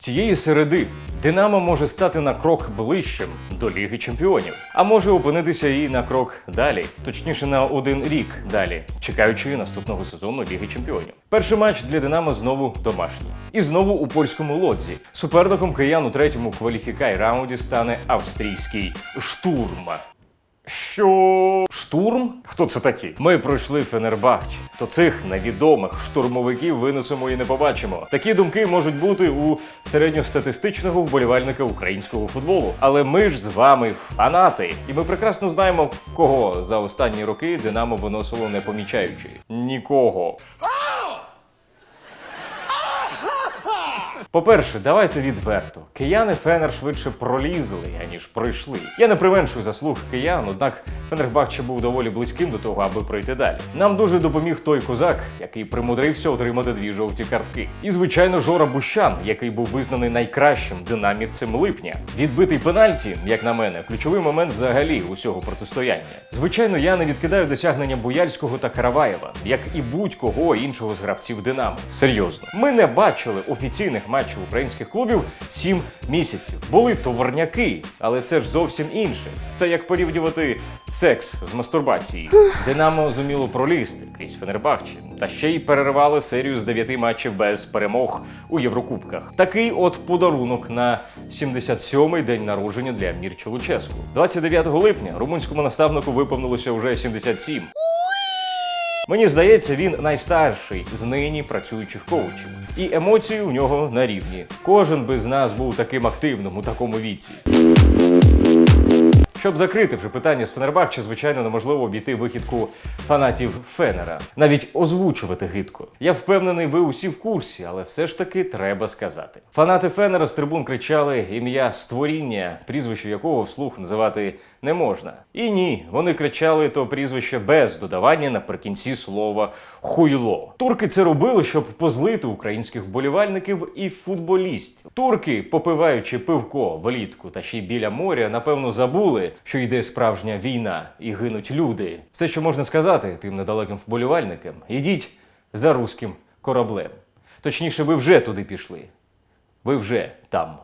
Цієї середи Динамо може стати на крок ближчим до Ліги Чемпіонів, а може опинитися і на крок далі, точніше на один рік далі, чекаючи наступного сезону Ліги Чемпіонів. Перший матч для Динамо знову домашній. І знову у польському лодзі. Суперником киян у третьому кваліфікай раунді стане австрійський штурм. Що штурм? Хто це такі? Ми пройшли Фенербахче. То цих невідомих штурмовиків винесемо і не побачимо. Такі думки можуть бути у середньостатистичного вболівальника українського футболу. Але ми ж з вами фанати, і ми прекрасно знаємо, кого за останні роки Динамо виносило не помічаючи. Нікого. По-перше, давайте відверто. Кияни Фенер швидше пролізли, аніж пройшли. Я не применшую заслуг киян, однак Фенербахче був доволі близьким до того, аби пройти далі. Нам дуже допоміг той козак, який примудрився отримати дві жовті картки. І, звичайно, Жора Бущан, який був визнаний найкращим динамівцем липня. Відбитий пенальті, як на мене, ключовий момент взагалі усього протистояння. Звичайно, я не відкидаю досягнення Буяльського та Караваєва, як і будь-кого іншого з гравців Динамо. Серйозно, ми не бачили офіційних матчів українських клубів сім місяців. Були товарняки, але це ж зовсім інше. Це як порівнювати секс з мастурбацією. Динамо зуміло пролізти крізь Фенербахче, та ще й перервали серію з дев'яти матчів без перемог у Єврокубках. Такий от подарунок на 77-й день народження для Мірчу Луческу. 29 липня румунському наставнику виповнилося вже 77. Мені здається, він найстарший з нині працюючих коучів. І емоції у нього на рівні. Кожен би з нас був таким активним у такому віці. Щоб закрити вже питання з Фенербахче, звичайно, неможливо обійти вихідку фанатів Фенера, навіть озвучувати гидко. Я впевнений, ви усі в курсі, але все ж таки треба сказати. Фанати Фенера з трибун кричали ім'я створіння, прізвище якого вслух називати не можна. І ні, вони кричали то прізвище без додавання наприкінці слова хуйло. Турки це робили, щоб позлити українських вболівальників і футболістів. Турки, попиваючи пивко влітку та ще й біля моря, напевно забули, що йде справжня війна і гинуть люди. Все, що можна сказати тим недалеким вболівальникам, ідіть за руським кораблем. Точніше, ви вже туди пішли. Ви вже там.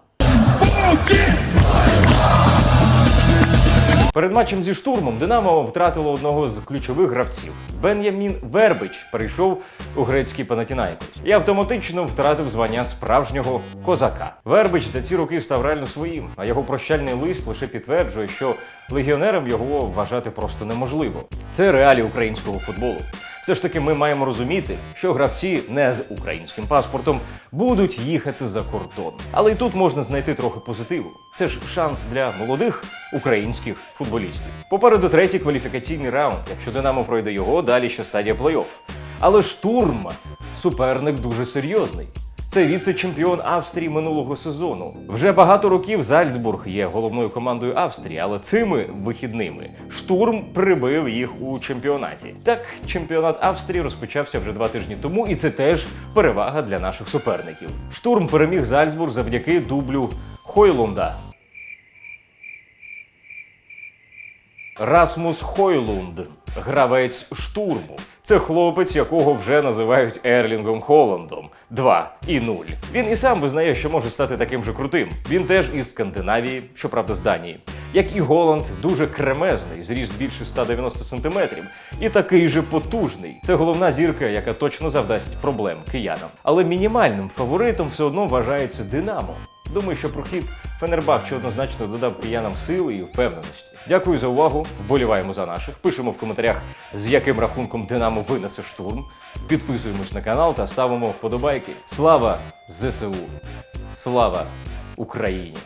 Перед матчем зі штурмом Динамо втратило одного з ключових гравців. Бен'ямін Вербич перейшов у грецький Панатінайкос і автоматично втратив звання справжнього козака. Вербич за ці роки став реально своїм, а його прощальний лист лише підтверджує, що легіонером його вважати просто неможливо. Це реалії українського футболу. Все ж таки, ми маємо розуміти, що гравці не з українським паспортом будуть їхати за кордон. Але і тут можна знайти трохи позитиву. Це ж шанс для молодих українських футболістів. Попереду третій кваліфікаційний раунд. Якщо Динамо пройде його, далі ще стадія плей-офф. Але штурм суперник дуже серйозний. Це віце-чемпіон Австрії минулого сезону. Вже багато років Зальцбург є головною командою Австрії, але цими вихідними штурм прибив їх у чемпіонаті. Так, чемпіонат Австрії розпочався вже два тижні тому, і це теж перевага для наших суперників. Штурм переміг Зальцбург завдяки дублю Хойлунда. Расмус Хойлунд, гравець штурму. Це хлопець, якого вже називають Ерлінгом Холландом 2 і 0. Він і сам визнає, що може стати таким же крутим. Він теж із Скандинавії, щоправда, з Данії. Як і Голланд, дуже кремезний, зріст більше 190 сантиметрів, і такий же потужний. Це головна зірка, яка точно завдасть проблем киянам. Але мінімальним фаворитом все одно вважається Динамо. Думаю, що прохід Фенербахче однозначно додав киянам сили і впевненості. Дякую за увагу. Вболіваємо за наших. Пишемо в коментарях, з яким рахунком Динамо винесе штурм. Підписуємось на канал та ставимо вподобайки. Слава ЗСУ! Слава Україні!